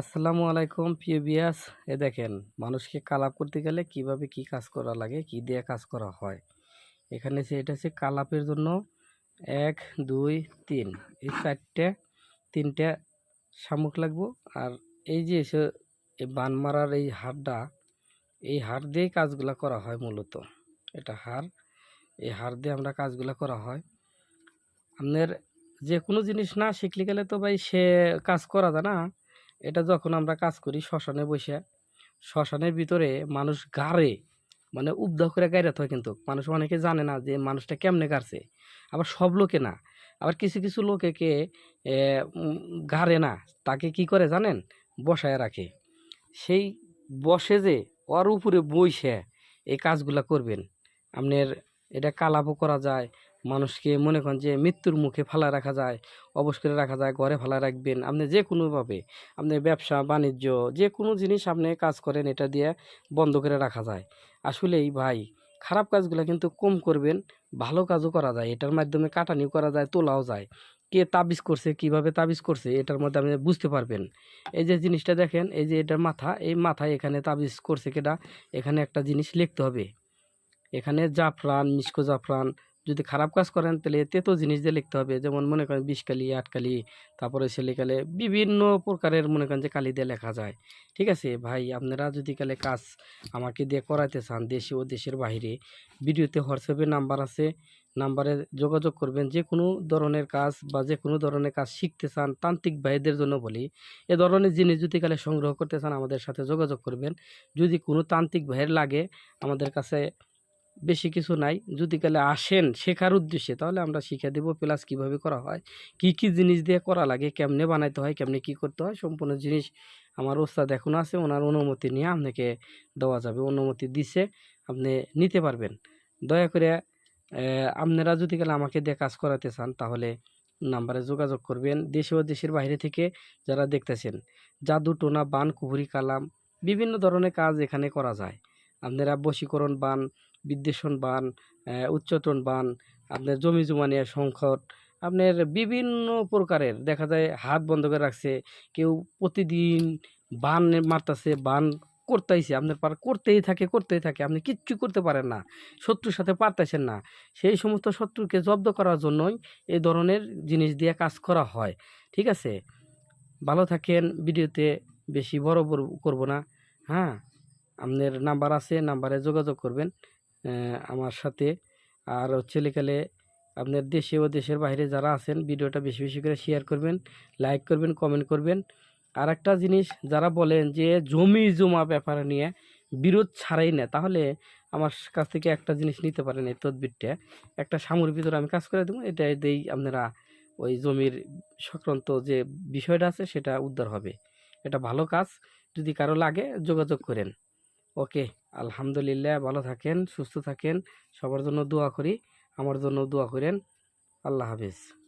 আসসালামু আলাইকুম, প্রিয় বিয়াস। এ দেখেন, মানুষকে কালাপ করতে গেলে কীভাবে কি কাজ করা লাগে, কি দিয়ে কাজ করা হয়? এখানে সে এটা হচ্ছে কালাপের জন্য এক, দুই, তিন। এই চারটে, তিনটে শামুক লাগবো। আর এই যে এই বান মারার এই হাড়টা, এই হাড় দিয়েই কাজগুলা করা হয় মূলত। এটা হাড়, এই হাড় দিয়ে আমরা কাজগুলা করা হয়। আপনার যে কোনো জিনিস না শিখলে গেলে তো ভাই সে কাজ করা যায় না। এটা যখন আমরা কাজ করি শ্মশানে বসে শ্মশানের ভিতরে মানুষ গাড়ে মানে উবদা করে গাইরাতে হয় কিন্তু। মানুষ অনেকে জানে না যে মানুষটা কেমনে গাড়ছে। আবার সব লোকে না। আবার কিছু কিছু লোকেকে এ, উম, গাড়ে না। তাকে কি করে জানেন? বসায় রাখে। সেই বসে যে ওর উপরে বইসে এই কাজগুলা করবেন। আপনার এটা কালাপও করা যায় মানুষকে মনে করেন যে মৃত্যুর মুখে ফেলা রাখা যায়, অবশ করে রাখা যায়, ঘরে ফালা রাখবেন। আপনি যে কোনোভাবে আপনি ব্যবসা, বাণিজ্য, যে কোনো জিনিস আপনি কাজ করেন, এটা দিয়ে বন্ধ করে রাখা যায়। আসলেই ভাই, খারাপ কাজগুলো কিন্তু কম করবেন, ভালো কাজও করা যায়, এটার মাধ্যমে কাটানিও করা যায়, তোলাও যায়। কে তাবিজ করছে, কীভাবে তাবিজ করছে, এটার মধ্যে আপনি বুঝতে পারবেন। এই যে জিনিসটা দেখেন, এই যে এটার মাথা, এই মাথায় এখানে তাবিজ করছে কেটা এখানে একটা জিনিস লিখতে হবে। এখানে জাফরান মিসকো জাফরান যদি খারাপ কাজ করেন, তাহলে তেতো জিনিস দিয়ে লিখতে হবে। যেমন মনে করেন বিষকালি আটকালি তারপরে ছেলেকালে বিভিন্ন প্রকারের মনে করেন যে কালি দিয়ে লেখা যায়। ঠিক আছে? ভাই, আপনারা যদি কালে কাজ আমাকে দিয়ে করাইতে চান দেশে ও দেশের বাইরে ভিডিওতে হোয়াটসঅ্যাপে নাম্বার আছে। নাম্বারে যোগাযোগ করবেন। যে কোনো ধরনের কাজ বা যে কোনো ধরনের কাজ শিখতে চান, তান্ত্রিক ভাইদের জন্য বলি, এ ধরনের জিনিস যদি কালে সংগ্রহ করতে চান, আমাদের সাথে যোগাযোগ করবেন। যদি কোনো তান্ত্রিক ভাইয়ের লাগে, আমাদের কাছে বেশি কিছু নাই। যদি কালে আসেন শেখার উদ্দেশ্যে, তাহলে আমরা শিখে দেবো প্লাস কীভাবে করা হয়, কি কি জিনিস দিয়ে করা লাগে, কেমনে বানাইতে হয়, কেমনে কি করতে হয়, সম্পূর্ণ জিনিস আমার ওস্তাদ এখন আছে, ওনার অনুমতি নিয়ে আপনাকে দেওয়া যাবে, অনুমতি দিছে, আপনি নিতে পারবেন। দয়া করে আপনারা যদি কালে আমাকে দিয়ে কাজ করাতে চান, তাহলে নাম্বারে যোগাযোগ করবেন। দেশে ও দেশের বাইরে থেকে যারা দেখতেছেন, জাদু, টোনা, বান, কুহুরি, কালাম, বিভিন্ন ধরনের কাজ এখানে করা যায়। আপনারা বশীকরণ বান বিদ্বেষণ বান উচ্চতন বান, আপনার জমি জমা নিয়ে সংকট, আপনার বিভিন্ন প্রকারের, দেখা যায় হাত বন্ধ করে রাখছে, কেউ প্রতিদিন বান মারতেছে, বান করতেইছে, আপনার পার করতেই থাকে করতেই থাকে, আপনি কিচ্ছু করতে পারেন না, শত্রুর সাথে পারতেছেন না, সেই সমস্ত শত্রুকে জব্দ করার জন্যই এই ধরনের জিনিস দিয়ে কাজ করা হয়, ঠিক আছে? ভালো থাকেন, ভিডিওতে বেশি বড় করব না হ্যাঁ? আপনার নাম্বার আছে, নাম্বারে যোগাযোগ করবেন। আমার সাথে। আর হচ্ছে লেখালে আপনার দেশে ও দেশের বাইরে যারা আছেন, ভিডিওটা বেশি বেশি করে শেয়ার করবেন লাইক করবেন কমেন্ট করবেন। আর একটা জিনিস, যারা বলেন যে জমি জমা ব্যাপার নিয়ে বিরোধ ছাড়াই না তাহলে আমার কাছ থেকে একটা জিনিস নিতে পারেন এই তদবিরটা। একটা সামুর ভিতরে আমি কাজ করে দেবো এটা দিয়েই আপনারা ওই জমির সংক্রান্ত যে বিষয়টা আছে, সেটা উদ্ধার হবে। এটা ভালো কাজ, যদি কারও লাগে, যোগাযোগ করেন। ওকে আলহামদুলিল্লাহ, ভালো থাকেন, সুস্থ থাকেন। সবার জন্য দোয়া করি। আমার জন্য দোয়া করেন। আল্লাহ হাফিজ।